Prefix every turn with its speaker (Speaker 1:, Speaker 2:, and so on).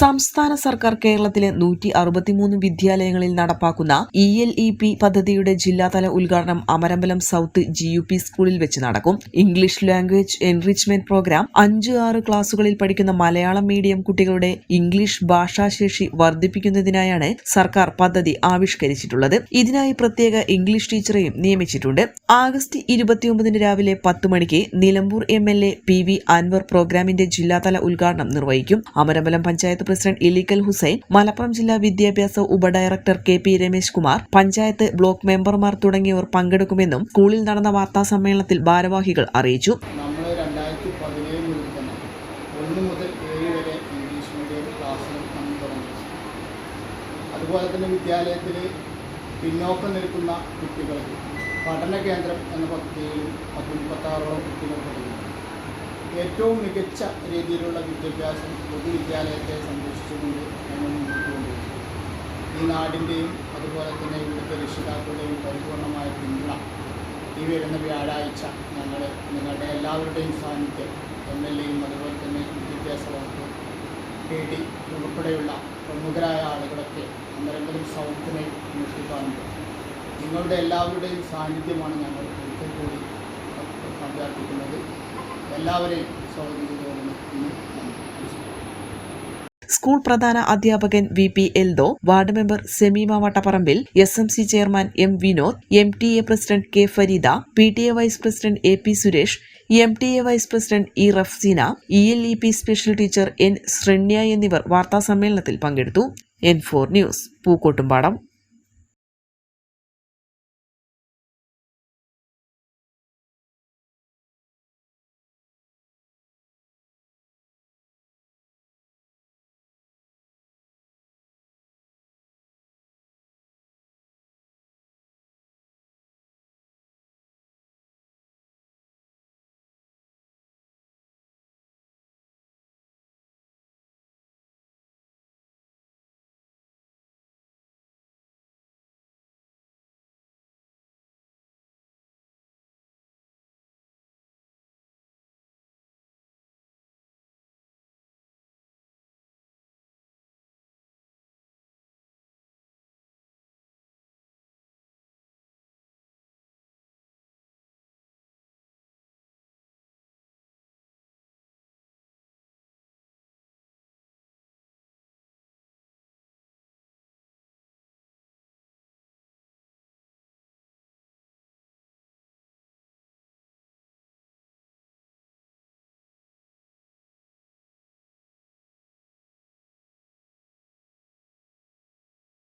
Speaker 1: സംസ്ഥാന സർക്കാർ കേരളത്തിലെ നൂറ്റി അറുപത്തിമൂന്ന് വിദ്യാലയങ്ങളിൽ നടപ്പാക്കുന്ന ഇ എൽ ഇ പി പദ്ധതിയുടെ ജില്ലാതല ഉദ്ഘാടനം Amarambalam south G U P സ്കൂളിൽ വെച്ച് നടക്കും. ഇംഗ്ലീഷ് ലാംഗ്വേജ് എൻറിച്ച്മെന്റ് പ്രോഗ്രാം അഞ്ച് ആറ് ക്ലാസുകളിൽ പഠിക്കുന്ന മലയാളം മീഡിയം കുട്ടികളുടെ ഇംഗ്ലീഷ് ഭാഷാശേഷി വർദ്ധിപ്പിക്കുന്നതിനായാണ് സർക്കാർ പദ്ധതി ആവിഷ്കരിച്ചിട്ടുള്ളത്. ഇതിനായി പ്രത്യേക ഇംഗ്ലീഷ് ടീച്ചറെയും നിയമിച്ചിട്ടുണ്ട്. ആഗസ്റ്റ് ഇരുപത്തിയൊമ്പതിന് രാവിലെ പത്ത് മണിക്ക് Nilambur M L A P V Anvar പ്രോഗ്രാമിന്റെ ജില്ലാതല ഉദ്ഘാടനം നിർവഹിക്കും. അമരമ്പലം പഞ്ചായത്ത് പ്രസിഡന്റ് ഇലിക്കൽ ഹുസൈൻ മലപ്പുറം ജില്ലാ വിദ്യാഭ്യാസ ഉപഡയറക്ടർ K P Ramesh Kumar panchayat block മെമ്പർമാർ തുടങ്ങിയവർ പങ്കെടുക്കുമെന്നും സ്കൂളിൽ നടന്ന വാർത്താ സമ്മേളനത്തിൽ ഭാരവാഹികൾ അറിയിച്ചു.
Speaker 2: അതുപോലെ തന്നെ വിദ്യാലയത്തിൽ പിന്നോക്കം നിൽക്കുന്ന കുട്ടികൾക്ക് പഠന കേന്ദ്രം എന്ന പദ്ധതിയിൽ പത്ത് മുപ്പത്താറോളം കുട്ടികൾ പഠിക്കുന്നു. ഏറ്റവും മികച്ച രീതിയിലുള്ള വിദ്യാഭ്യാസം പൊതുവിദ്യാലയത്തെ സംരക്ഷിച്ചുകൊണ്ട് ഞങ്ങൾ മുന്നോട്ട് കൊണ്ടുപോകും ഈ നാടിന്റെയും അതുപോലെ തന്നെ ഇവിടുത്തെ രക്ഷിതാക്കളുടെയും പരിപൂർണമായ പിന്തുണ ഈ വരുന്ന വ്യാഴാഴ്ച ഞങ്ങൾ നിങ്ങളുടെ എല്ലാവരുടെയും സാന്നിധ്യം എം എൽ എയും അതുപോലെ തന്നെ വിദ്യാഭ്യാസ വകുപ്പ് പി ഡി ഉൾപ്പെടെയുള്ള പ്രമുഖരായ ആളുകളൊക്കെ അമരമ്പലം സൗത്തിനെ അന്വേഷിക്കാറുണ്ട് നിങ്ങളുടെ എല്ലാവരുടെയും സാന്നിധ്യമാണ് ഞങ്ങൾ ഒരിക്കൽ കൂടി അഭ്യർത്ഥിക്കുന്നത്. എല്ലാവരെയും
Speaker 1: സ്കൂൾ പ്രധാന അധ്യാപകൻ V P Eldho ward member Semeema Vattaparambil S M C chairman M Vinod M T A president K Fareeda P T A vice president A P Suresh M T A vice president E Rafseena E L E P special teacher N Sranya എന്നിവർ വാർത്താസമ്മേളനത്തിൽ പങ്കെടുത്തു. N four news Pookkottumpadam.